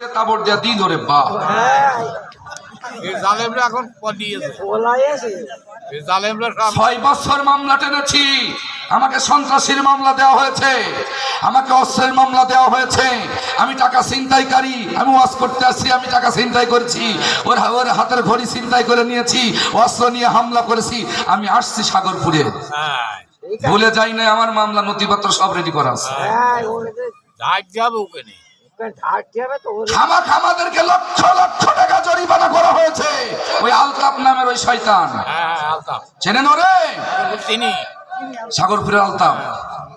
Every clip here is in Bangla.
তাবড় দিয়া দিল রে বা জালেমরা এখন পলিয়েছে ওলাই আছে। এই জালেমরা সব ছয় বছর মামলা টেনেছি। আমাকে সন্ত্রাসীর মামলা দেওয়া হয়েছে। আমাকে অস্ত্রের মামলা দেওয়া হয়েছে। আমি টাকা ছিনতাইকারী আমি ওয়াজ করতে আসছি। আমি টাকা ছিনতাই করেছি। ওর ওর হাতের ঘড়ি ছিনতাই করে নিয়েছি। অস্ত্র নিয়ে হামলা করেছি। আমি আসছি সাগরপুরে। হ্যাঁ। ভুলে যাই না আমার মামলা নথিপত্র সব রেডি করা আছে। হ্যাঁ যাবে ওকে নিয়ে ওকে ঢাকতে হবে তো ওরে খামাক আমাদেরকে লক্ষ লক্ষ টাকা জরিমানা করা হয়েছে। ওই আলতাপ নামের ওই শয়তান। হ্যাঁ হ্যাঁ আলতাম চেনেন ওরে? তিনি। সাগরপুরের আলতাপ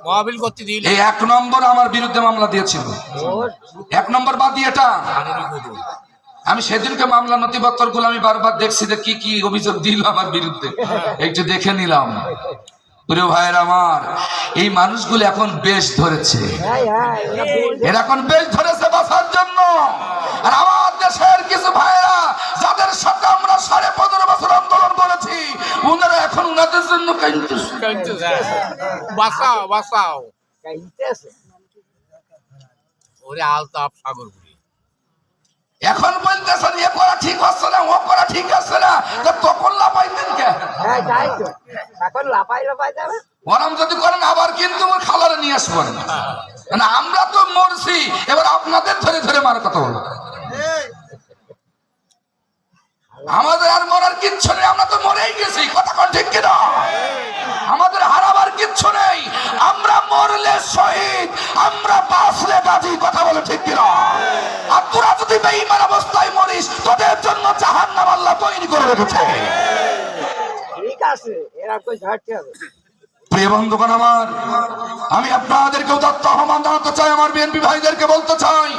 মহাবিল করতে দিল এই এক নম্বর আমার বিরুদ্ধে মামলা দিয়েছিল। এক নম্বর বাদ দিয়ে এটা। আমি সেদিনকে মামলা নথিপত্রগুলো আমি বারবার দেখছি যে কি কি অভিযোগ দিল আমার বিরুদ্ধে। একটু দেখে নিলাম। প্রিয় ভাইয়ের আমার এই মানুষগুলো এখন বেশ ধরেছে। হ্যাঁ হ্যাঁ এরা এখন বেশ ধরেছে বাঁচার জন্য। আর আমার দেশের কিছু ভাইয়েরা যাদের সাথে আমরা সাড়ে পনেরো বছর আন্দোলন করেছি ওনারা এখন ওনাদের জন্য। বাঁচাও বাঁচাও ওরে আলতাপ সাগরপুরি এখন বলতেছেন এ করা ঠিক হচ্ছে না ও করা ঠিক আছে না তখন লাপাইতেন কে হ্যাঁ তাই তো। এখন লাপাই লাপাই যাবে। গরম যদি করেন আবার কিন্তু আমার খালারে নিয়ে আসবেন মানে আমরা তো মরছি এবার আপনাদের ধরে ধরে মার কথা বলো আমাদের আর মরার কিচ্ছু নেই আমরা তো মরেই গেছি কথা কোন ঠিক কিনা? আমাদের হারাবার কিচ্ছু নেই আমরা মরলে শহীদ আমরা বাঁচলে গাজী কথা বলে ঠিক কিনা? আর তোরা যদি বেঈমান অবস্থায় মরিস তোদের জন্য জাহান্নাম আল্লাহ তৈরি করে রেখেছে। আছে এরা কই ঝাড়তে হবে। প্রিয় বন্ধুগণ আমার আমি আপনাদেরকে উদাত্ত আহ্বান জানাতে চাই আমার বিএনপি ভাইদেরকে বলতে চাই।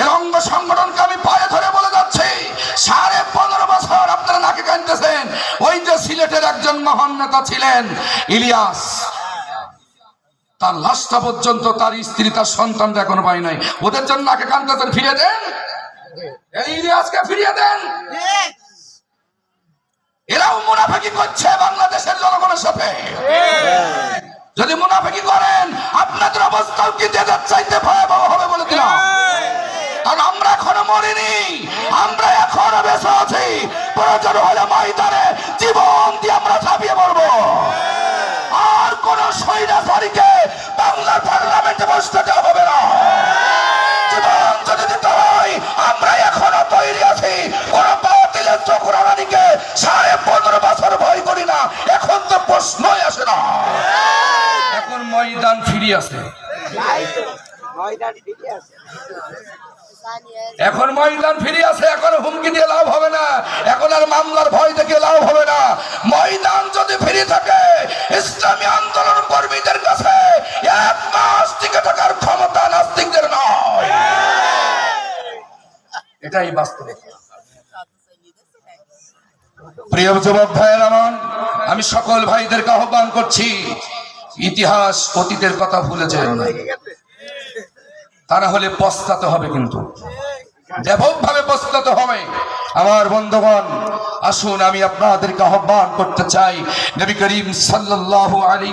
এর অঙ্গ সংগঠনকে আমি পায়ে ধরে বলে যাচ্ছি সাড়ে পনেরো বছর আপনারা নাকে কানতেছেন ওই যে সিলেটের একজন মহান নেতা ছিলেন ইলিয়াস। তার লাশটা পর্যন্ত তার স্ত্রী তার সন্তানরা এখনও পায় নাই। ওদের জন্য নাকে কানতেছেন ফিরে দেন। এই ইলিয়াসকে ফিরিয়ে দেন। এরাও মুনাফাকি করছে বাংলাদেশের জনগণের সাথে। যদি মুনাফাকি করেন, আপনাদের অবস্থাও কি দেদার চাইতে ভয়াবহ হবে বলে দিলাম। কারণ আমরা এখনও মরিনি, আমরা এখনও বেঁচে আছি। প্রয়োজন হলে ময়দানে জীবন দিয়ে আমরা ঝাঁপিয়ে পড়ব। আর কোন স্বৈরাচারীকে বাংলার পার্লামেন্টে বসতে দেওয়া হবে না। ময়দান ফিরে আছে এখন ময়দান ফিরে আসে, এখন হুমকি দিয়ে লাভ হবে না। এখন আর মামলার ভয় থেকে লাভ হবে না। ময়দান যদি ফিরে থাকে, ইসলামী আন্দোলন কর্মীদের কাছে ক্ষমতা নাস্তিকদের নয়। এটাই বাস্তব। প্রিয় যুবক ভাইয়ের আমি সকল ভাইদেরকে আহ্বান করছি ইতিহাস অতীতের কথা ভুলে যায় না। তা না হলে পস্তাতে হবে কিন্তু। ব্যাপকভাবে পস্তাতে হবে। আমার বন্ধুগণ, আসুন আমি আপনাদেরকে আহ্বান করতে চাই। নবী করিম সাল্লাহ আলী